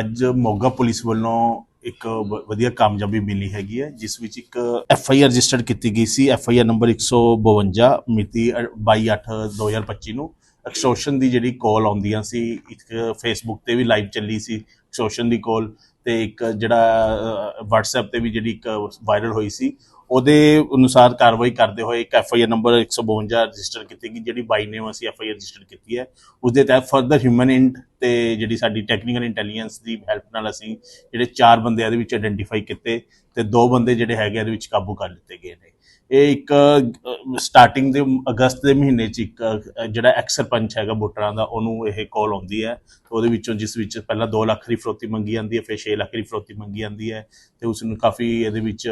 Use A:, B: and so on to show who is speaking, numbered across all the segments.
A: ਅੱਜ ਮੋਗਾ ਪੁਲਿਸ ਵੱਲੋਂ ਇੱਕ ਵਧੀਆ ਕਾਮਯਾਬੀ ਮਿਲੀ ਹੈਗੀ ਹੈ, ਜਿਸ ਵਿੱਚ ਇੱਕ ਐਫ ਆਈ ਆਰ ਰਜਿਸਟਰ ਕੀਤੀ ਗਈ ਸੀ ਐਫ ਆਈ ਆਰ ਨੰਬਰ 152 ਮਿਤੀ 22/8/2025 ਨੂੰ। ਐਕਸਟੋਰਸ਼ਨ ਦੀ ਜਿਹੜੀ ਕਾਲ ਆਉਂਦੀਆਂ ਸੀ, ਇੱਕ ਫੇਸਬੁੱਕ ਤੇ ਵੀ ਲਾਈਵ ਚੱਲੀ ਸੀ ਐਕਸਟੋਰਸ਼ਨ ਦੀ ਕਾਲ ਤੇ ਇੱਕ ਜਿਹੜਾ WhatsApp ਤੇ ਵੀ ਜਿਹੜੀ ਇੱਕ ਵਾਇਰਲ ਹੋਈ ਸੀ, ਉਹਦੇ ਅਨੁਸਾਰ ਕਾਰਵਾਈ ਕਰਦੇ ਹੋਏ ਇੱਕ F I R number 152 register ਕੀਤੀ ਗਈ, ਜਿਹੜੀ ਬਾਈ ਨੇਮ ਅਸੀਂ ਐਫ ਆਈ ਆਰ ਰਜਿਸਟਰ ਕੀਤੀ ਹੈ। ਉਸ ਦੇ ਤਹਿਤ ਫਰਦਰ ਹਿਊਮਨ ਇੰਟ ਤੇ ਜਿਹੜੀ ਸਾਡੀ ਟੈਕਨੀਕਲ ਇੰਟੈਲੀਜੈਂਸ ਦੀ ਹੈਲਪ ਨਾਲ ਅਸੀਂ ਜਿਹੜੇ ਚਾਰ ਬੰਦੇ ਇਹਦੇ ਵਿੱਚ ਆਇਡੈਂਟੀਫਾਈ ਕੀਤੇ ਤੇ ਦੋ ਬੰਦੇ ਜਿਹੜੇ ਹੈਗੇ ਇਹਦੇ ਵਿੱਚ ਕਾਬੂ ਕਰ ਲਿੱਤੇ ਗਏ ਨੇ। ਇਹ ਇੱਕ ਸਟਾਰਟਿੰਗ ਦੇ ਅਗਸਤ ਦੇ ਮਹੀਨੇ ਚ ਇੱਕ ਜਿਹੜਾ ਐਕਸ ਸਰਪੰਚ ਹੈਗਾ ਵੋਟਰਾਂ ਦਾ, ਉਹਨੂੰ ਇਹ ਕਾਲ ਆਉਂਦੀ ਹੈ ਉਹਦੇ ਵਿੱਚੋਂ ਜਿਸ ਵਿੱਚ ਪਹਿਲਾਂ 2 ਲੱਖ ਦੀ ਫਰੋਤੀ ਮੰਗੀ ਜਾਂਦੀ ਹੈ, ਫਿਰ 6 ਲੱਖ ਦੀ ਫਰੋਤੀ ਮੰਗੀ ਜਾਂਦੀ ਹੈ ਤੇ ਉਸ ਨੂੰ ਕਾਫੀ ਇਹਦੇ ਵਿੱਚ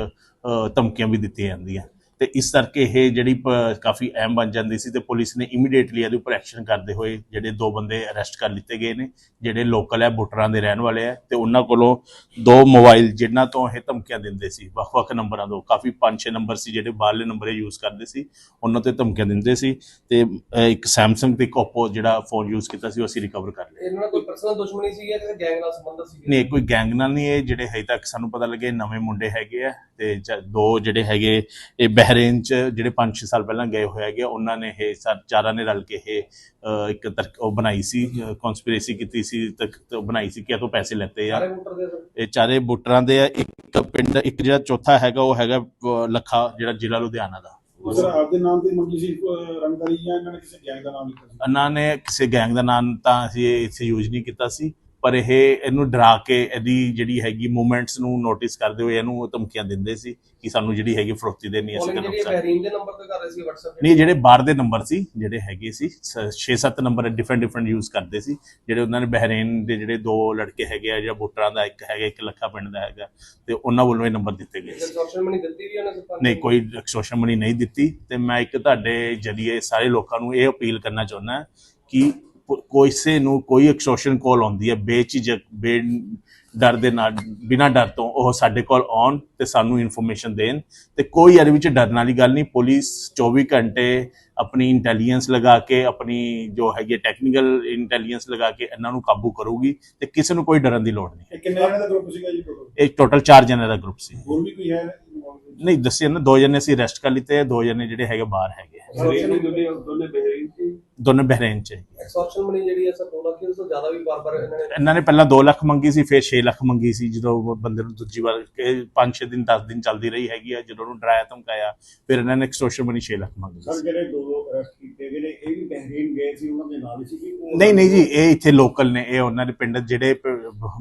A: ਧਮਕੀਆਂ ਵੀ ਦਿੱਤੀਆਂ ਜਾਂਦੀਆਂ। ਤੇ ਇਸ ਕਰਕੇ ਇਹ ਜਿਹੜੀ ਕਾਫੀ ਅਹਿਮ ਬਣ ਜਾਂਦੀ ਸੀ ਤੇ ਪੁਲਿਸ ਨੇ ਇਮੀਡੀਏਟਲੀ ਇਹਦੇ ਉੱਪਰ ਐਕਸ਼ਨ ਕਰਦੇ ਹੋਏ ਜਿਹੜੇ ਦੋ ਬੰਦੇ ਅਰੈਸਟ ਕਰ ਲਿੱਤੇ ਗਏ ਨੇ ਜਿਹੜੇ ਲੋਕਲ ਹੈ ਬੁੱਟਰਾਂ ਦੇ ਰਹਿਣ ਵਾਲੇ ਆ ਤੇ ਉਹਨਾਂ ਕੋਲੋਂ ਦੋ ਮੋਬਾਈਲ ਜਿਨ੍ਹਾਂ ਤੋਂ ਇਹ ਧਮਕੀਆਂ ਦਿੰਦੇ ਸੀ ਵੱਖ-ਵੱਖ ਨੰਬਰਾਂ ਤੋਂ ਕਾਫੀ 5-6 ਨੰਬਰ ਸੀ ਜਿਹੜੇ ਬਾਹਰਲੇ ਨੰਬਰ ਯੂਜ਼ ਕਰਦੇ ਸੀ ਉਹਨਾਂ ਤੇ ਧਮਕੀਆਂ ਦਿੰਦੇ ਸੀ ਤੇ ਇੱਕ ਸੈਮਸੰਗ ਤੇ ਇੱਕ Oppo ਜਿਹੜਾ ਫੋਨ ਯੂਜ਼ ਕੀਤਾ ਸੀ ਉਹ ਅਸੀਂ ਰਿਕਵਰ ਕਰ ਲਿਆ।
B: ਇਹਨਾਂ ਨਾਲ ਕੋਈ ਪਰਸਨਲ ਦੁਸ਼ਮਣੀ ਸੀ ਜਾਂ ਕਿਸੇ ਗੈਂਗ ਨਾਲ ਸੰਬੰਧ ਸੀ?
A: ਨਹੀਂ ਕੋਈ ਗੈਂਗ ਨਾਲ ਨਹੀਂ ਇਹ ਜਿਹੜੇ ਹਜੇ ਤੱਕ ਸਾਨੂੰ ਪਤਾ ਲੱਗੇ ਨਵੇਂ ਮੁੰਡੇ ਹੈਗੇ ਆ ਤੇ ਦੋ ਜਿਹੜੇ ਹੈਗੇ ਇਹ ਬਹਿਰੇਨ ਚ ਜਿਹੜੇ 5-6 ਸਾਲ ਪਹਿਲਾਂ ਗਏ ਹੋਏ ਹੈਗੇ ਆ, ਉਹਨਾਂ ਨੇ ਇਹ ਚਾਰਾਂ ਨੇ ਰਲ ਕੇ ਇਹ ਇੱਕ ਤਰਕ ਉਹ ਬਣਾਈ ਸੀ ਕਨਸਪੀਰੇਸੀ ਕੀਤੀ ਸੀ ਤੱਕ ਬਣਾਈ ਸੀ ਕਿ ਇਹ ਤੋਂ ਪੈਸੇ ਲੈਤੇ ਆ।
B: ਵੋਟਰ
A: ਇਹ ਚਾਰੇ ਬੁੱਟਰਾਂ ਦੇ ਆ ਇੱਕ ਪਿੰਡ ਇੱਕ ਜਿਹੜਾ ਚੌਥਾ ਹੈਗਾ ਉਹ ਹੈਗਾ ਲੱਖਾ ਜਿਹੜਾ ਜ਼ਿਲ੍ਹਾ ਲੁਧਿਆਣਾ ਦਾ।
C: ਸਰ ਆਪਦੇ ਨਾਮ ਤੇ ਮੰਗੀ ਸੀ ਰੰਗਦਾਰੀ ਜਾਂ ਇਹਨਾਂ ਨੇ ਕਿਸੇ ਗੈਂਗ ਦਾ ਨਾਮ ਲਿਖਿਆ ਸੀ?
A: ਇਹਨਾਂ ਨੇ ਕਿਸੇ ਗੈਂਗ ਦਾ ਨਾਮ ਤਾਂ ਅਸੀਂ ਇੱਥੇ ਯੂਜ਼ ਨਹੀਂ ਕੀਤਾ ਸੀ। ਪਰ ਇਹ ਇਹਨੂੰ ਡਰਾ ਕੇ ਇਹਦੀ ਜਿਹੜੀ ਹੈਗੀ ਮੂਵਮੈਂਟਸ ਨੂੰ ਨੋਟਿਸ ਕਰਦੇ ਹੋਏ ਇਹਨੂੰ ਉਹ ਧਮਕੀਆਂ ਦਿੰਦੇ ਸੀ ਕਿ ਸਾਨੂੰ ਜਿਹੜੀ ਹੈਗੀ ਫਰੋਤੀ ਦੇਣੀ ਅਸੀਂ
B: ਬਹਿਰੀਨ ਦੇ ਨੰਬਰ ਤੇ ਕਰ ਰਹੇ ਸੀ WhatsApp ਤੇ।
A: ਨਹੀਂ ਜਿਹੜੇ ਬਾਹਰ ਦੇ ਨੰਬਰ ਸੀ ਜਿਹੜੇ ਹੈਗੇ ਸੀ 6-7 ਨੰਬਰ ਡਿਫਰੈਂਟ ਡਿਫਰੈਂਟ ਯੂਜ਼ ਕਰਦੇ ਸੀ। ਜਿਹੜੇ ਉਹਨਾਂ ਨੇ ਬਹਿਰੇਨ ਦੇ ਜਿਹੜੇ ਦੋ ਲੜਕੇ ਹੈਗੇ ਆ ਜਿਹੜਾ ਵੋਟਰਾਂ ਦਾ ਇੱਕ ਹੈਗਾ ਇੱਕ ਲੱਖਾ ਪਿੰਡ ਦਾ ਹੈਗਾ ਤੇ ਉਹਨਾਂ ਵੱਲੋਂ ਇਹ ਨੰਬਰ ਦਿੱਤੇ ਗਏ ਸੀ।
B: ਸੋਸ਼ਲ ਮਨੀ ਦਿੱਤੀ ਵੀ ਉਹਨੇ ਸਰਪੰਚ
A: ਨਹੀਂ ਕੋਈ ਐਕਸਟੋਰਸ਼ਨ ਮਨੀ ਨਹੀਂ ਦਿੱਤੀ। ਤੇ ਮੈਂ ਇੱਕ ਤੁਹਾਡੇ ਜਰੀਏ ਸਾਰੇ ਲੋਕਾਂ ਨੂੰ ਇਹ ਅਪੀਲ ਕਰਨਾ ਚਾਹੁੰਦਾ ਕਿ ਕਿਸੇ ਨੂੰ ਕੋਈ ਐਕਸਟੋਰਸ਼ਨ ਕਾਲ ਆਉਂਦੀ ਹੈ ਬੇਝਿਜਕ ਬੇ ਡਰ ਦੇ ਨਾਲ ਬਿਨਾਂ ਡਰ ਤੋਂ ਉਹ ਸਾਡੇ ਕੋਲ ਆਉਣ ਤੇ ਸਾਨੂੰ ਇਨਫੋਰਮੇਸ਼ਨ ਦੇਣ। ਤੇ ਕੋਈ ਇਹਦੇ ਵਿੱਚ ਡਰਨ ਵਾਲੀ ਗੱਲ ਨਹੀਂ ਪੁਲਿਸ 24 ਘੰਟੇ ਆਪਣੀ ਇੰਟੈਲੀਜੈਂਸ ਲਗਾ ਕੇ ਆਪਣੀ ਜੋ ਹੈਗੀ ਟੈਕਨੀਕਲ ਇੰਟੈਲੀਜੈਂਸ ਲਗਾ ਕੇ ਇਹਨਾਂ ਨੂੰ ਕਾਬੂ ਕਰੂਗੀ ਤੇ ਕਿਸੇ ਨੂੰ ਕੋਈ ਡਰਨ ਦੀ ਲੋੜ ਨਹੀਂ।
C: ਇਹ ਕਿੰਨੇ ਜਣੇ ਦਾ ਗਰੁੱਪ ਸੀਗਾ ਜੀ ਟੋਟਲ
A: ਇਹ ਟੋਟਲ 4 ਜਣੇ ਦਾ ਗਰੁੱਪ ਸੀ।
C: ਹੋਰ ਵੀ ਕੋਈ ਹੈ?
A: ਨਹੀਂ ਦੱਸਿਆ ਨਾ ਦੋ ਜਣੇ ਅਸੀਂ ਅਰੈਸਟ ਕਰ ਲਿੱਤੇ ਆ ਦੋ ਜਣੇ ਜਿਹੜੇ ਹੈਗੇ ਬਾਹਰ ਹੈਗੇ
B: ਦੋਨੇ ਦੋਨੇ ਬਹਿਰੀਨ ਸੀ।
A: ਦੋਨੋਂ ਬਹਿਰੇਨ ਚ ਹੈ।
B: ਐਕਸਟੋਰਸ਼ਨ ਮਨੀ ਜਿਹੜੀ ਹੈ ਸਰ 2 ਲੱਖ ਤੋਂ ਜ਼ਿਆਦਾ ਵੀ ਬਾਰ-ਬਾਰ ਇਹਨਾਂ ਨੇ
A: ਇਹਨਾਂ ਨੇ ਪਹਿਲਾਂ 2 ਲੱਖ ਮੰਗੀ ਸੀ ਫਿਰ 6 ਲੱਖ ਮੰਗੀ ਸੀ ਜਦੋਂ ਉਹ ਬੰਦੇ ਨੂੰ ਦੂਜੀ ਵਾਰ 5-6 ਦਿਨ 10 ਦਿਨ ਚੱਲਦੀ ਰਹੀ ਹੈਗੀ ਆ ਜਦੋਂ ਉਹਨੂੰ ਡਰਾਇਆ ਧਮਕਾਇਆ ਫਿਰ ਇਹਨਾਂ ਨੇ ਐਕਸਟੋਰਸ਼ਨ ਮਨੀ 6 ਲੱਖ ਮੰਗੀ
C: ਸਰ ਜਿਹੜੇ ਦੋ ਦੋ ਅਰੈਸਟ ਕੀਤੇ ਜਿਹੜੇ ਇਹ ਵੀ ਬਹਿਰੀਨ ਗਏ ਸੀ ਉਹਨਾਂ ਦੇ ਨਾਲ ਹੀ ਸੀ ਕਿ
A: ਨਹੀਂ ਨਹੀਂ ਜੀ ਇਹ ਇੱਥੇ ਲੋਕਲ ਨੇ ਇਹ ਉਹਨਾਂ ਦੇ ਪਿੰਡ ਜਿਹੜੇ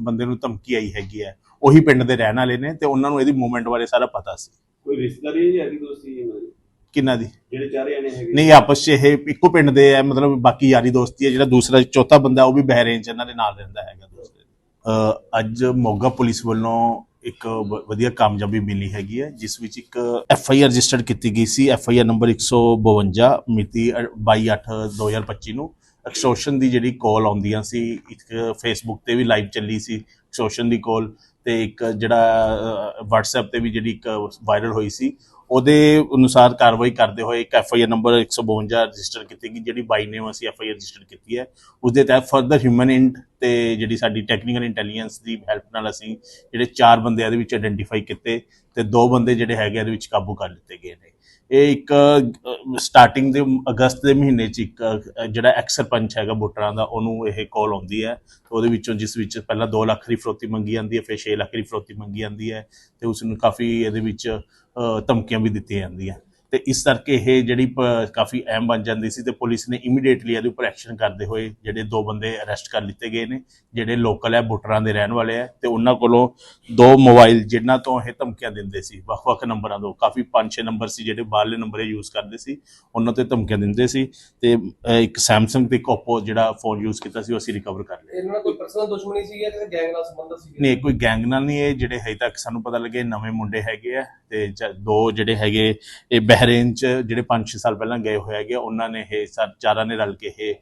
A: ਬੰਦੇ ਨੂੰ ਧਮਕੀ ਆਈ ਹੈਗੀ ਆ ਉਹੀ ਪਿੰਡ ਦੇ ਰਹਿਣ ਵਾਲੇ ਨੇ ਤੇ ਉਹਨਾਂ ਨੂੰ ਇਹਦੀ ਮੂਵਮੈਂਟ ਬਾਰੇ ਸਾਰਾ ਪਤਾ ਸੀ।
B: ਕੋਈ ਰਿਸ਼ਤੇਦਾਰੀ ਹੈ ਜਾਂ ਦੋਸਤੀ ਹੈ ਇਹਨਾਂ ਦੀ
A: ਕਿੰਨਾ ਦੀ?
B: ਜਿਹੜੇ ਚਾਰੇ ਜਣੇ ਹੈਗੇ।
A: ਨਹੀਂ ਆਪਸ 'ਚ ਇਹ ਇੱਕੋ ਪਿੰਡ ਦੇ ਆ ਮਤਲਬ ਬਾਕੀ ਯਾਰੀ ਦੋਸਤੀ ਹੈ ਜਿਹੜਾ ਦੂਸਰਾ ਚੌਥਾ ਬੰਦਾ ਉਹ ਵੀ ਬਹਿਰੇਨ ਚ ਇਹਨਾਂ ਦੇ ਨਾਲ ਰਹਿੰਦਾ ਹੈਗਾ ਦੂਸਰੇ। ਅ, ਅੱਜ ਮੋਗਾ ਪੁਲਿਸ ਵੱਲੋਂ ਇੱਕ ਵ- ਵਧੀਆ ਕਾਮਯਾਬੀ ਮਿਲੀ ਹੈਗੀ ਹੈ ਜਿਸ ਵਿੱਚ ਇੱਕ ਐਫ ਆਈ ਆਰ ਰਜਿਸਟਰਡ ਕੀਤੀ ਗਈ ਸੀ ਐਫ ਆਈ ਆਰ ਨੰਬਰ 152 ਮਿਤੀ 22/8/2025 ਨੂੰ। ਐਕਸਟੋਰਸ਼ਨ ਦੀ ਜਿਹੜੀ ਕਾਲ ਆਉਂਦੀਆਂ ਸੀ ਇੱਕ ਫੇਸਬੁੱਕ ਤੇ ਵੀ ਲਾਈਵ ਚੱਲੀ ਸੀ ਐਕਸਟੋਰਸ਼ਨ ਦੀ ਕਾਲ ਤੇ ਇੱਕ ਜਿਹੜਾ WhatsApp ਤੇ ਵੀ ਜਿਹੜੀ ਇੱਕ ਵਾਇਰਲ ਹੋਈ ਸੀ ਉਹਦੇ ਅਨੁਸਾਰ ਕਾਰਵਾਈ ਕਰਦੇ ਹੋਏ ਇੱਕ F I R number 152 register ਕੀਤੀ ਗਈ, ਜਿਹੜੀ ਬਾਈ ਨੇਮ ਅਸੀਂ ਐਫ ਆਈ ਆਰ ਰਜਿਸਟਰ ਕੀਤੀ ਹੈ। ਉਸਦੇ ਤਹਿਤ ਫਰਦਰ ਹਿਊਮਨ ਇੰਟ ਤੇ ਜਿਹੜੀ ਸਾਡੀ ਟੈਕਨੀਕਲ ਇੰਟੈਲੀਜੈਂਸ ਦੀ ਹੈਲਪ ਨਾਲ ਅਸੀਂ ਜਿਹੜੇ ਚਾਰ ਬੰਦੇ ਇਹਦੇ ਵਿੱਚ ਆਇਡੈਂਟੀਫਾਈ ਕੀਤੇ ਤੇ ਦੋ ਬੰਦੇ ਜਿਹੜੇ ਹੈਗੇ ਇਹਦੇ ਵਿੱਚ ਕਾਬੂ ਕਰ ਲਿੱਤੇ ਗਏ ਨੇ। ਇਹ ਇੱਕ ਸਟਾਰਟਿੰਗ ਦੇ ਅਗਸਤ ਦੇ ਮਹੀਨੇ ਚ ਇੱਕ ਜਿਹੜਾ ਐਕਸ ਸਰਪੰਚ ਹੈਗਾ ਵੋਟਰਾਂ ਦਾ, ਉਹਨੂੰ ਇਹ ਕਾਲ ਆਉਂਦੀ ਹੈ ਤੇ ਉਹਦੇ ਵਿੱਚੋਂ ਜਿਸ ਵਿੱਚ ਪਹਿਲਾਂ 2 ਲੱਖ ਦੀ ਫਰੋਤੀ ਮੰਗੀ ਜਾਂਦੀ ਹੈ, ਫਿਰ 6 ਲੱਖ ਦੀ ਫਰੋਤੀ ਮੰਗੀ ਜਾਂਦੀ ਹੈ ਤੇ ਉਸ ਨੂੰ ਕਾਫੀ ਇਹਦੇ ਵਿੱਚ ਧਮਕੀਆਂ ਵੀ ਦਿੱਤੀਆਂ ਜਾਂਦੀਆਂ। ਤੇ ਇਸ ਕਰਕੇ ਇਹ ਜਿਹੜੀ ਕਾਫੀ ਅਹਿਮ ਬਣ ਜਾਂਦੀ ਸੀ ਤੇ ਪੁਲਿਸ ਨੇ ਇਮੀਡੀਏਟਲੀ ਇਹਦੇ ਉੱਪਰ ਐਕਸ਼ਨ ਕਰਦੇ ਹੋਏ ਜਿਹੜੇ ਦੋ ਬੰਦੇ ਅਰੈਸਟ ਕਰ ਲਿੱਤੇ ਗਏ ਨੇ ਜਿਹੜੇ ਲੋਕਲ ਹੈ ਬੁੱਟਰਾਂ ਦੇ ਰਹਿਣ ਵਾਲੇ ਆ ਤੇ ਉਹਨਾਂ ਕੋਲੋਂ ਦੋ ਮੋਬਾਈਲ ਜਿਨ੍ਹਾਂ ਤੋਂ ਇਹ ਧਮਕੀਆਂ ਦਿੰਦੇ ਸੀ ਵੱਖ-ਵੱਖ ਨੰਬਰਾਂ ਤੋਂ ਕਾਫੀ ਪੰਜ ਛੇ ਨੰਬਰ ਸੀ ਜਿਹੜੇ ਬਾਹਰਲੇ ਨੰਬਰ ਯੂਜ਼ ਕਰਦੇ ਸੀ ਉਹਨਾਂ ਤੇ ਧਮਕੀਆਂ ਦਿੰਦੇ ਸੀ ਤੇ ਇੱਕ ਸੈਮਸੰਗ ਤੇ ਇੱਕ Oppo ਜਿਹੜਾ ਫੋਨ ਯੂਜ਼ ਕੀਤਾ ਸੀ ਉਹ ਅਸੀਂ ਰਿਕਵਰ ਕਰ ਲਿਆ।
B: ਇਹਨਾਂ ਨਾਲ ਕੋਈ ਪਰਸਨਲ ਦੁਸ਼ਮਣੀ ਸੀ ਜਾਂ ਕਿਸੇ ਗੈਂਗ ਨਾਲ ਸੰਬੰਧ ਸੀ
A: ਨਹੀਂ ਕੋਈ ਗੈਂਗ ਨਾਲ ਨਹੀਂ ਇਹ ਜਿਹੜੇ ਹਜੇ ਤੱਕ ਸਾਨੂੰ ਪਤਾ ਲੱਗੇ ਨਵੇਂ ਮੁੰਡੇ ਹੈਗੇ ਆ ਤੇ ਦੋ ਜਿਹੜੇ ਹੈਗੇ ਇਹ ਬਹਿਰੇਨ ਚ ਜਿਹੜੇ 5-6 ਸਾਲ ਪਹਿਲਾਂ ਗਏ ਹੋਏ ਹੈਗੇ ਆ, ਉਹਨਾਂ ਨੇ ਇਹ ਚਾਰਾਂ ਨੇ ਰਲ ਕੇ ਇਹ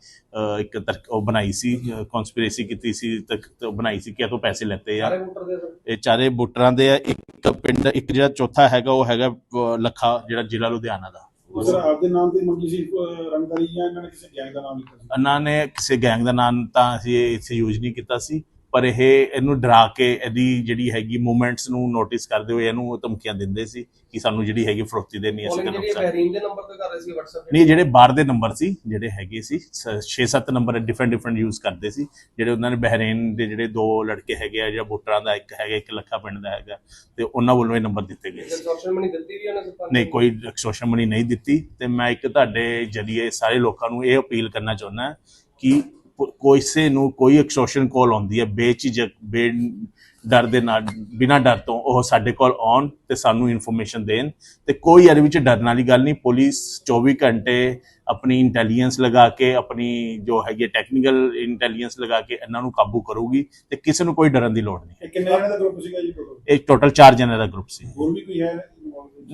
A: ਇੱਕ ਤਰਕ ਉਹ ਬਣਾਈ ਸੀ ਕਨਸਪੀਰੇਸੀ ਕੀਤੀ ਸੀ ਤਕ ਬਣਾਈ ਸੀ ਕਿ ਇਹ ਤੋਂ ਪੈਸੇ ਲੈਤੇ ਆ।
B: ਵੋਟਰ
A: ਇਹ ਚਾਰੇ ਬੁੱਟਰਾਂ ਦੇ ਆ ਇੱਕ ਪਿੰਡ ਇੱਕ ਜਿਹੜਾ ਚੌਥਾ ਹੈਗਾ ਉਹ ਹੈਗਾ ਲੱਖਾ ਜਿਹੜਾ ਜ਼ਿਲ੍ਹਾ ਲੁਧਿਆਣਾ ਦਾ।
C: ਸਰ ਆਪਦੇ ਨਾਮ ਤੇ ਮੰਗੀ ਸੀ ਅਹ, ਰੰਗਦਾਰੀ ਜਾਂ ਇਹਨਾਂ ਨੇ ਕਿਸੇ ਗੈਂਗ ਦਾ ਨਾਮ ਲਿਖਿਆ ਸੀ?
A: ਇਹਨਾਂ ਨੇ ਕਿਸੇ ਗੈਂਗ ਦਾ ਨਾਮ ਤਾਂ ਅਸੀਂ ਇੱਥੇ ਯੂਜ਼ ਨਹੀਂ ਕੀਤਾ ਸੀ। ਪਰ ਇਹ ਇਹਨੂੰ ਡਰਾ ਕੇ ਇਹਦੀ ਜਿਹੜੀ ਹੈਗੀ ਮੂਵਮੈਂਟਸ ਨੂੰ ਨੋਟਿਸ ਕਰਦੇ ਹੋਏ ਇਹਨੂੰ ਧਮਕੀਆਂ ਦਿੰਦੇ ਸੀ ਕਿ ਸਾਨੂੰ ਜਿਹੜੀ ਹੈਗੀ ਫਰੋਤੀ ਦੇਣੀ ਅਸੀਂ ਤੁਹਾਨੂੰ
B: ਬਹਿਰੀਨ ਦੇ ਨੰਬਰ ਤੇ ਕਰ ਰਹੇ ਸੀ WhatsApp
A: ਨਹੀਂ ਜਿਹੜੇ ਬਾਹਰ ਦੇ ਨੰਬਰ ਸੀ ਜਿਹੜੇ ਹੈਗੇ ਸੀ 6-7 ਨੰਬਰ ਡਿਫਰੈਂਟ ਡਿਫਰੈਂਟ ਯੂਜ਼ ਕਰਦੇ ਸੀ। ਜਿਹੜੇ ਉਹਨਾਂ ਨੇ ਬਹਿਰੇਨ ਦੇ ਜਿਹੜੇ ਦੋ ਲੜਕੇ ਹੈਗੇ ਆ ਜਿਹੜਾ ਬੁੱਟਰਾਂ ਦਾ ਇੱਕ ਹੈਗਾ ਇੱਕ ਲੱਖਾ ਪਿੰਡ ਦਾ ਹੈਗਾ ਤੇ ਉਹਨਾਂ ਵੱਲੋਂ ਇਹ ਨੰਬਰ ਦਿੱਤੇ ਗਏ ਸੀ।
B: ਸੋਸ਼ਲ ਮਨੀ ਦਿੱਤੀ ਵੀ ਉਹਨੇ ਸਰਪੰਚ
A: ਨਹੀਂ ਕੋਈ ਐਕਸਟੋਰਸ਼ਨ ਮਨੀ ਨਹੀਂ ਦਿੱਤੀ। ਤੇ ਮੈਂ ਇੱਕ ਤੁਹਾਡੇ ਜਰੀਏ ਸਾਰੇ ਲੋਕਾਂ ਨੂੰ ਇਹ ਅਪੀਲ ਕਰਨਾ ਚਾਹੁੰਦਾ ਕਿ ਕੋ- ਕਿਸੇ ਨੂੰ ਕੋਈ ਐਕਸਟੋਰਸ਼ਨ ਕਾਲ ਆਉਂਦੀ ਹੈ ਬੇਝਿਜਕ ਬੇ ਡਰ ਦੇ ਨਾਲ ਬਿਨਾਂ ਡਰ ਤੋਂ ਉਹ ਸਾਡੇ ਕੋਲ ਆਉਣ ਤੇ ਸਾਨੂੰ ਇਨਫੋਰਮੇਸ਼ਨ ਦੇਣ ਤੇ ਕੋਈ ਇਹਦੇ ਵਿੱਚ ਡਰਨ ਵਾਲੀ ਗੱਲ ਨਹੀਂ। ਪੁਲਿਸ 24 ਘੰਟੇ ਆਪਣੀ ਇੰਟੈਲੀਜੈਂਸ ਲਗਾ ਕੇ ਆਪਣੀ ਜੋ ਹੈਗੀ ਟੈਕਨੀਕਲ ਇੰਟੈਲੀਜੈਂਸ ਲਗਾ ਕੇ ਇਹਨਾਂ ਨੂੰ ਕਾਬੂ ਕਰੂਗੀ ਤੇ ਕਿਸੇ ਨੂੰ ਕੋਈ ਡਰਨ ਦੀ ਲੋੜ ਨਹੀਂ।
C: ਕਿੰਨੇ ਜਣੇ ਦਾ ਗਰੁੱਪ ਸੀਗਾ ਜੀ ਟੋਟਲ
A: ਇਹ ਟੋਟਲ 4 ਜਣੇ ਦਾ ਗਰੁੱਪ ਸੀ।
C: ਹੋਰ ਵੀ ਕੋਈ ਹੈ?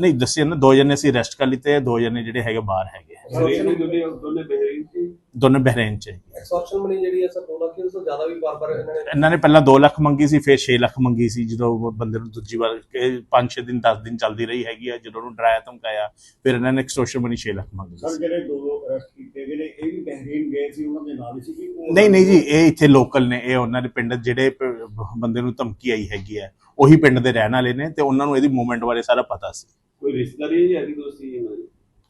A: ਨਹੀਂ ਦੱਸਿਆ ਨਾ ਦੋ ਜਣੇ ਅਸੀਂ ਅਰੈਸਟ ਕਰ ਲਿੱਤੇ ਦੋ ਜਣੇ ਜਿਹੜੇ ਹੈਗੇ ਬਾਹਰ ਹੈਗੇ
B: ਦੋਨੇ ਬਹਿਰੀਨ ਸੀ।
A: ਦੋਨੋਂ ਬਹਿਰੇਨ ਚ ਹੈਗੇ।
B: ਐਕਸਟੋਰਸ਼ਨ ਮਨੀ ਜਿਹੜੀ ਹੈ ਸਰ 2 ਲੱਖ ਉਸ ਤੋਂ ਜ਼ਿਆਦਾ ਵੀ ਬਾਰ-ਬਾਰ ਇਹਨਾਂ ਨੇ
A: ਇਹਨਾਂ ਨੇ ਪਹਿਲਾਂ 2 ਲੱਖ ਮੰਗੀ ਸੀ ਫਿਰ 6 ਲੱਖ ਮੰਗੀ ਸੀ ਜਦੋਂ ਬੰਦੇ ਨੂੰ ਦੂਜੀ ਵਾਰ 5-6 ਦਿਨ 10 ਦਿਨ ਚੱਲਦੀ ਰਹੀ ਹੈਗੀ ਆ ਜਦੋਂ ਉਹਨੂੰ ਡਰਾਇਆ ਧਮਕਾਇਆ ਫਿਰ ਇਹਨਾਂ ਨੇ ਐਕਸਟੋਰਸ਼ਨ ਮਨੀ 6 ਲੱਖ ਮੰਗੀ
D: ਸਰ ਜਿਹੜੇ ਦੋ ਦੋ ਅਰੈਸਟ ਕੀਤੇ ਗਏ ਨੇ ਇਹ ਵੀ ਬਹਿਰੀਨ ਗਏ ਸੀ ਉਹਨਾਂ ਦੇ ਨਾਲ ਹੀ ਸੀ ਕਿ
A: ਨਹੀਂ ਨਹੀਂ ਜੀ ਇਹ ਇੱਥੇ ਲੋਕਲ ਨੇ ਇਹ ਉਹਨਾਂ ਦੇ ਪਿੰਡ ਜਿਹੜੇ ਬੰਦੇ ਨੂੰ ਧਮਕੀ ਆਈ ਹੈਗੀ ਹੈ ਉਹੀ ਪਿੰਡ ਦੇ ਰਹਿਣ ਵਾਲੇ ਨੇ ਤੇ ਉਹਨਾਂ ਨੂੰ ਇਹਦੀ ਮੂਵਮੈਂਟ ਬਾਰੇ ਸਾਰਾ ਪਤਾ ਸੀ।
B: ਕੋਈ ਰਿਸ਼ਤੇਦਾਰੀ ਜਾਂ ਯਾਰੀ ਦੋਸਤੀ ਦੀ?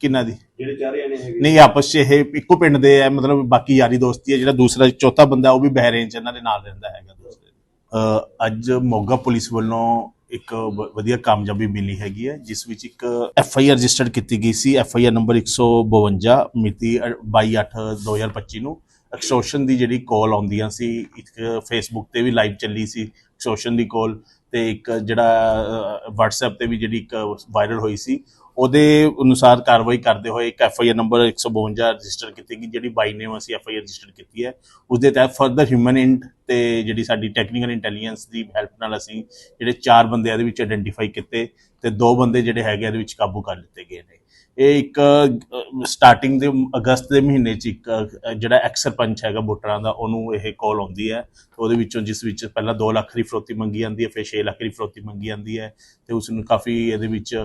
A: ਕਿੰਨਾ ਦੀ?
B: ਜਿਹੜੇ ਚਾਰੇ ਜਣੇ ਹੈਗੇ।
A: ਨਹੀਂ ਆਪਸ 'ਚ ਇਹ ਇੱਕੋ ਪਿੰਡ ਦੇ ਹੈ ਮਤਲਬ ਬਾਕੀ ਯਾਰੀ ਦੋਸਤੀ ਹੈ ਜਿਹੜਾ ਦੂਸਰਾ ਚੌਥਾ ਬੰਦਾ ਉਹ ਵੀ ਬਹਿਰੇਨ ਚ ਇਹਨਾਂ ਦੇ ਨਾਲ ਰਹਿੰਦਾ ਹੈਗਾ ਦੋਸਤ ਅੱਜ ਮੋਗਾ ਪੁਲਿਸ ਵੱਲੋਂ ਇੱਕ ਵ- ਵਧੀਆ ਕਾਮਯਾਬੀ ਮਿਲੀ ਹੈਗੀ ਹੈ ਜਿਸ ਵਿੱਚ ਇੱਕ ਐਫ ਆਈ ਆਰ ਰਜਿਸਟਰਡ ਕੀਤੀ ਗਈ ਸੀ ਐਫ ਆਈ ਆਰ ਨੰਬਰ 152 ਮਿਤੀ 22/8/2025 ਨੂੰ। ਐਕਸਟੋਰਸ਼ਨ ਦੀ ਜਿਹੜੀ ਕਾਲ ਆਉਂਦੀਆਂ ਸੀ ਇੱਕ ਫੇਸਬੁੱਕ ਤੇ ਵੀ ਲਾਈਵ ਚੱਲੀ ਸੀ ਐਕਸਟੋਰਸ਼ਨ ਦੀ ਕਾਲ ਤੇ ਇੱਕ ਜਿਹੜਾ ਅ, WhatsApp ਤੇ ਵੀ ਜਿਹੜੀ ਇੱਕ ਵਾਇਰਲ ਹੋਈ ਸੀ ਉਹਦੇ ਅਨੁਸਾਰ ਕਾਰਵਾਈ ਕਰਦੇ ਹੋਏ ਇੱਕ F I R number 152 register ਕੀਤੀ ਗਈ, ਜਿਹੜੀ ਬਾਈ ਨੇਮ ਅਸੀਂ ਐਫ ਆਈ ਆਰ ਰਜਿਸਟਰ ਕੀਤੀ ਹੈ, ਉਸਦੇ ਤਹਿਤ ਫਰਦਰ ਹਿਊਮਨ ਇੰਟ ਤੇ ਜਿਹੜੀ ਸਾਡੀ ਟੈਕਨੀਕਲ ਇੰਟੈਲੀਜੈਂਸ ਦੀ ਹੈਲਪ ਨਾਲ ਅਸੀਂ ਜਿਹੜੇ ਚਾਰ ਬੰਦੇ ਇਹਦੇ ਵਿੱਚ ਆਇਡੈਂਟੀਫਾਈ ਕੀਤੇ ਤੇ ਦੋ ਬੰਦੇ ਜਿਹੜੇ ਹੈਗੇ ਇਹਦੇ ਵਿੱਚ ਕਾਬੂ ਕਰ ਲਿੱਤੇ ਗਏ ਨੇ। ਇਹ ਇੱਕ ਸਟਾਰਟਿੰਗ ਦੇ ਅਗਸਤ ਦੇ ਮਹੀਨੇ ਚ ਇੱਕ ਜਿਹੜਾ ਐਕਸ ਸਰਪੰਚ ਹੈਗਾ ਵੋਟਰਾਂ ਦਾ, ਉਹਨੂੰ ਇਹ ਕਾਲ ਆਉਂਦੀ ਹੈ ਉਹਦੇ ਵਿੱਚੋਂ ਜਿਸ ਵਿੱਚ ਪਹਿਲਾਂ 2 ਲੱਖ ਦੀ ਫਰੋਤੀ ਮੰਗੀ ਜਾਂਦੀ ਹੈ, ਫਿਰ 6 ਲੱਖ ਦੀ ਫਰੋਤੀ ਮੰਗੀ ਜਾਂਦੀ ਹੈ ਤੇ ਉਸ ਨੂੰ ਕਾਫੀ ਇਹਦੇ ਵਿੱਚ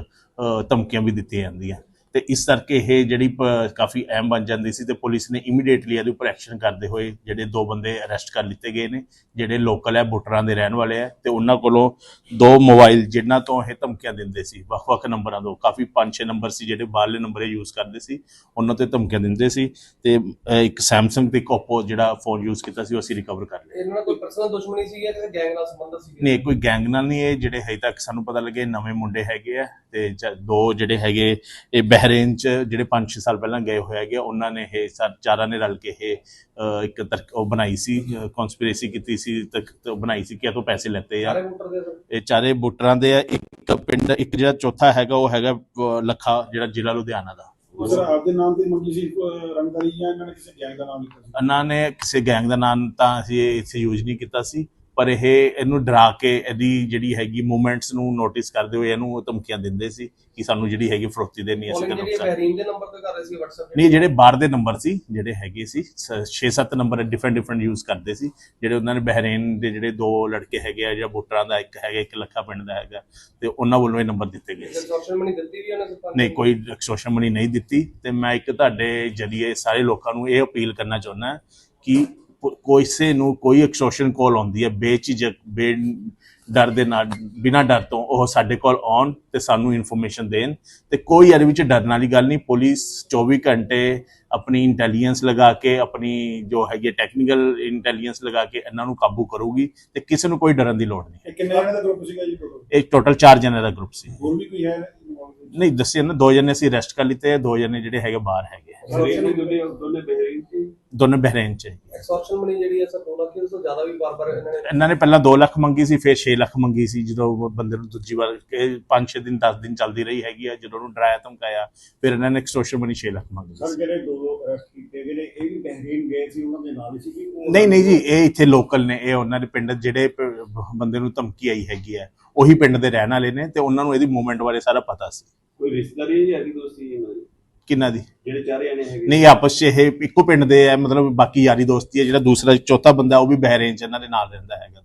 A: ਧਮਕੀਆਂ ਵੀ ਦਿੱਤੀਆਂ ਜਾਂਦੀਆਂ। ਤੇ ਇਸ ਕਰਕੇ ਇਹ ਜਿਹੜੀ ਕਾਫੀ ਅਹਿਮ ਬਣ ਜਾਂਦੀ ਸੀ ਤੇ ਪੁਲਿਸ ਨੇ ਇਮੀਡੀਏਟਲੀ ਇਹਦੇ ਉੱਪਰ ਐਕਸ਼ਨ ਕਰਦੇ ਹੋਏ ਜਿਹੜੇ ਦੋ ਬੰਦੇ ਅਰੈਸਟ ਕਰ ਲਿੱਤੇ ਗਏ ਨੇ ਜਿਹੜੇ ਲੋਕਲ ਹੈ ਬੁੱਟਰਾਂ ਦੇ ਰਹਿਣ ਵਾਲੇ ਆ ਤੇ ਉਹਨਾਂ ਕੋਲੋਂ ਦੋ ਮੋਬਾਈਲ ਜਿਨ੍ਹਾਂ ਤੋਂ ਇਹ ਧਮਕੀਆਂ ਦਿੰਦੇ ਸੀ ਵੱਖ-ਵੱਖ ਨੰਬਰਾਂ ਤੋਂ ਕਾਫੀ ਪੰਜ ਛੇ ਨੰਬਰ ਸੀ ਜਿਹੜੇ ਬਾਹਰਲੇ ਨੰਬਰ ਯੂਜ਼ ਕਰਦੇ ਸੀ ਉਹਨਾਂ ਤੇ ਧਮਕੀਆਂ ਦਿੰਦੇ ਸੀ ਤੇ ਇੱਕ ਸੈਮਸੰਗ ਤੇ ਇੱਕ Oppo ਜਿਹੜਾ ਫੋਨ ਯੂਜ਼ ਕੀਤਾ ਸੀ ਉਹ ਅਸੀਂ ਰਿਕਵਰ ਕਰ ਲਿਆ।
B: ਇਹਨਾਂ ਨਾਲ ਕੋਈ ਪਰਸਨਲ ਦੁਸ਼ਮਣੀ ਸੀ ਜਾਂ ਕਿਸੇ ਗੈਂਗ ਨਾਲ ਸੰਬੰਧ ਸੀ
A: ਨਹੀਂ ਕੋਈ ਗੈਂਗ ਨਾਲ ਨਹੀਂ ਇਹ ਜਿਹੜੇ ਹਜੇ ਤੱਕ ਸਾਨੂੰ ਪਤਾ ਲੱਗੇ ਨਵੇਂ ਮੁੰਡੇ ਹੈਗੇ ਆ ਤੇ ਦੋ ਜਿਹੜੇ ਹੈਗੇ ਇਹ ਬਹਿਰੇਨ ਚ ਜਿਹੜੇ 5-6 ਸਾਲ ਪਹਿਲਾਂ ਗਏ ਹੋਏ ਹੈਗੇ ਆ, ਉਹਨਾਂ ਨੇ ਇਹ ਚਾਰਾਂ ਨੇ ਰਲ ਕੇ ਇਹ ਇੱਕ ਤਰਕ ਉਹ ਬਣਾਈ ਸੀ ਕਨਸਪੀਰੇਸੀ ਕੀਤੀ ਸੀ ਤਕ ਤੇ ਉਹ ਬਣਾਈ ਸੀ ਕਿ ਇਹ ਤੋਂ ਪੈਸੇ ਲੈਤੇ ਆ।
B: ਵੋਟਰ
A: ਇਹ ਚਾਰੇ ਬੁੱਟਰਾਂ ਦੇ ਆ ਇੱਕ ਪਿੰਡ ਇੱਕ ਜਿਹੜਾ ਚੌਥਾ ਹੈਗਾ ਉਹ ਹੈਗਾ ਲੱਖਾ ਜਿਹੜਾ ਜ਼ਿਲ੍ਹਾ ਲੁਧਿਆਣਾ ਦਾ।
C: ਸਰ ਆਪਦੇ ਨਾਮ ਤੇ ਮੰਗੀ ਸੀ ਰੰਗਦਾਰੀ ਜਾਂ ਇਹਨਾਂ ਨੇ ਕਿਸੇ ਗੈਂਗ ਦਾ ਨਾਮ ਲਿਖਿਆ ਸੀ?
A: ਇਹਨਾਂ ਨੇ ਕਿਸੇ ਗੈਂਗ ਦਾ ਨਾਮ ਤਾਂ ਅਸੀਂ ਇੱਥੇ ਯੂਜ਼ ਨਹੀਂ ਕੀਤਾ ਸੀ। ਪਰ ਇਹ ਇਹਨੂੰ ਡਰਾ ਕੇ ਇਹਦੀ ਜਿਹੜੀ ਹੈਗੀ ਮੂਵਮੈਂਟਸ ਨੂੰ ਨੋਟਿਸ ਕਰਦੇ ਹੋਏ ਇਹਨੂੰ ਧਮਕੀਆਂ ਦਿੰਦੇ ਸੀ ਕਿ ਸਾਨੂੰ ਜਿਹੜੀ ਹੈਗੀ ਫਰੋਤੀ ਦੇਣੀ ਅਸੀਂ
B: ਕਾਲਿੰਗ
A: ਕਰ
B: ਜਿਹੜੀ ਬਹਿਰੀਨ ਦੇ ਨੰਬਰ ਤੇ ਕਰ ਰਹੇ ਸੀ WhatsApp
A: ਨਹੀਂ ਜਿਹੜੇ ਬਾਹਰ ਦੇ ਨੰਬਰ ਸੀ ਜਿਹੜੇ ਹੈਗੇ ਸੀ 6-7 ਨੰਬਰ ਡਿਫਰੈਂਟ ਡਿਫਰੈਂਟ ਯੂਜ਼ ਕਰਦੇ ਸੀ ਜਿਹੜੇ ਉਹਨਾਂ ਨੇ ਬਹਿਰੇਨ ਦੇ ਜਿਹੜੇ ਦੋ ਲੜਕੇ ਹੈਗੇ ਆ ਜਾਂ ਬੁੱਟਰਾਂ ਦਾ ਇੱਕ ਹੈਗਾ ਇੱਕ ਲੱਖਾ ਪਿੰਡ ਦਾ ਹੈਗਾ ਤੇ ਉਹਨਾਂ ਵੱਲੋਂ ਇਹ ਨੰਬਰ ਦਿੱਤੇ ਗਏ ਸੀ।
B: ਐਕਸਟ੍ਰੈਕਸ਼ਨ ਮਨੀ ਦਿੱਤੀ ਵੀ ਉਹਨੇ ਸਰਪੰਚ
A: ਨਹੀਂ? ਕੋਈ ਐਕਸਟੋਸ਼ਨ ਮਨੀ ਨਹੀਂ ਦਿੱਤੀ ਤੇ ਮੈਂ ਇੱਕ ਤੁਹਾਡੇ ਜਰੀਏ ਸਾਰੇ ਲੋਕਾਂ ਨੂੰ ਇਹ ਅਪੀਲ ਕਰਨਾ ਚਾਹੁੰਦਾ ਕਿ ਕੋ- ਕਿਸੇ ਨੂੰ ਕੋਈ ਐਕਸਟੋਸ਼ਨ ਕਾਲ ਆਉਂਦੀ ਹੈ ਬੇਝਿਜਕ ਬੇ ਡਰ ਦੇ ਨਾਲ ਬਿਨਾਂ ਡਰ ਤੋਂ ਉਹ ਸਾਡੇ ਕੋਲ ਆਉਣ ਤੇ ਸਾਨੂੰ ਇਨਫੋਰਮੇਸ਼ਨ ਦੇਣ। ਤੇ ਕੋਈ ਇਹਦੇ ਵਿੱਚ ਡਰਨ ਵਾਲੀ ਗੱਲ ਨਹੀਂ ਪੁਲਿਸ 24 ਘੰਟੇ ਆਪਣੀ ਇੰਟੈਲੀਜੈਂਸ ਲਗਾ ਕੇ ਆਪਣੀ ਜੋ ਹੈਗੀ ਟੈਕਨੀਕਲ ਇੰਟੈਲੀਜੈਂਸ ਲਗਾ ਕੇ ਇਹਨਾਂ ਨੂੰ ਕਾਬੂ ਕਰੂਗੀ ਤੇ ਕਿਸੇ ਨੂੰ ਕੋਈ ਡਰਨ ਦੀ ਲੋੜ ਨਹੀਂ।
C: ਇਹ ਕਿੰਨੇ ਜਣੇ ਦਾ ਗਰੁੱਪ ਸੀਗਾ ਜੀ ਟੋਟਲ
A: ਇਹ ਟੋਟਲ 4 ਜਣੇ ਦਾ ਗਰੁੱਪ ਸੀ।
C: ਹੋਰ ਵੀ ਕੋਈ ਹੈ?
A: ਨਹੀਂ ਦੱਸਿਆ ਨਾ ਦੋ ਜਣੇ ਅਸੀਂ ਅਰੈਸਟ ਕਰ ਲਿੱਤੇ ਦੋ ਜਣੇ ਜਿਹੜੇ ਹੈਗੇ ਬਾਹਰ ਹੈਗੇ
B: ਦੋਨੇ ਦੋਨੇ ਬਹਿਰੀਨ ਸੀ।
A: ਦੋਨੋਂ ਬਹਿਰੇਨ ਚ।
B: ਐਕਸਟ੍ਰੈਕਸ਼ਨ ਮਨੀ ਜਿਹੜੀ ਹੈ ਸਰ 2 ਲੱਖ ਤੋਂ ਜ਼ਿਆਦਾ ਵੀ ਬਾਰ-ਬਾਰ ਇਹਨਾਂ ਨੇ
A: ਇਹਨਾਂ ਨੇ ਪਹਿਲਾਂ 2 ਲੱਖ ਮੰਗੀ ਸੀ ਫਿਰ 6 ਲੱਖ ਮੰਗੀ ਸੀ ਜਦੋਂ ਉਹ ਬੰਦੇ ਨੂੰ ਦੂਜੀ ਵਾਰ 5-6 ਦਿਨ 10 ਦਿਨ ਚੱਲਦੀ ਰਹੀ ਹੈਗੀ ਆ ਜਦੋਂ ਉਹਨੂੰ ਡਰਾਇਆ ਧਮਕਾਇਆ ਫਿਰ ਇਹਨਾਂ ਨੇ ਐਕਸਟੋਰਸ਼ਨ ਮਨੀ 6 ਲੱਖ ਮੰਗੀ
D: ਸਰ
A: ਸੀ।
D: ਜਿਹੜੇ ਦੋ ਅਰੈਸਟ ਕੀਤੇ ਗਏ ਨੇ ਇਹ ਵੀ ਬਹਿਰੀਨ ਗਏ ਸੀ ਉਹਨਾਂ ਦੇ ਨਾਲ ਹੀ ਸੀ ਕਿ ਉਹ-
A: ਨਹੀਂ ਨਹੀਂ ਜੀ ਇਹ ਇੱਥੇ ਲੋਕਲ ਨੇ ਇਹ ਉਹਨਾਂ ਦੇ ਪਿੰਡ ਜਿਹੜੇ ਪ- ਬੰਦੇ ਨੂੰ ਧਮਕੀ ਆਈ ਹੈਗੀ ਆ ਉਹੀ ਪਿੰਡ ਦੇ ਰਹਿਣ ਵਾਲੇ ਨੇ ਤੇ ਉਹਨਾਂ ਨੂੰ ਇਹਦੀ ਮੂਵਮੈਂਟ ਬਾਰੇ ਸਾਰਾ ਪਤਾ ਸੀ।
B: ਕੋਈ ਰਿਸ਼ਤੇਦਾਰੀ ਹੈ ਯਾਰੀ ਦੋਸਤੀ ਇਹਨਾਂ ਦੀ?
A: ਕਿੰਨਾ ਦੀ?
B: ਜਿਹੜੇ ਚਾਰ ਜਣੇ ਹੈਗੇ।
A: ਨਹੀਂ ਆਪਸ 'ਚ ਇਹ ਇੱਕੋ ਪਿੰਡ ਦੇ ਆ ਮਤਲਬ ਬਾਕੀ ਯਾਰੀ ਦੋਸਤੀ ਹੈ ਜਿਹੜਾ ਦੂਸਰਾ ਚੌਥਾ ਬੰਦਾ ਉਹ ਵੀ ਬਹਿਰੇਨ ਚ ਇਹਨਾਂ ਦੇ ਨਾਲ ਰਹਿੰਦਾ ਹੈਗਾ।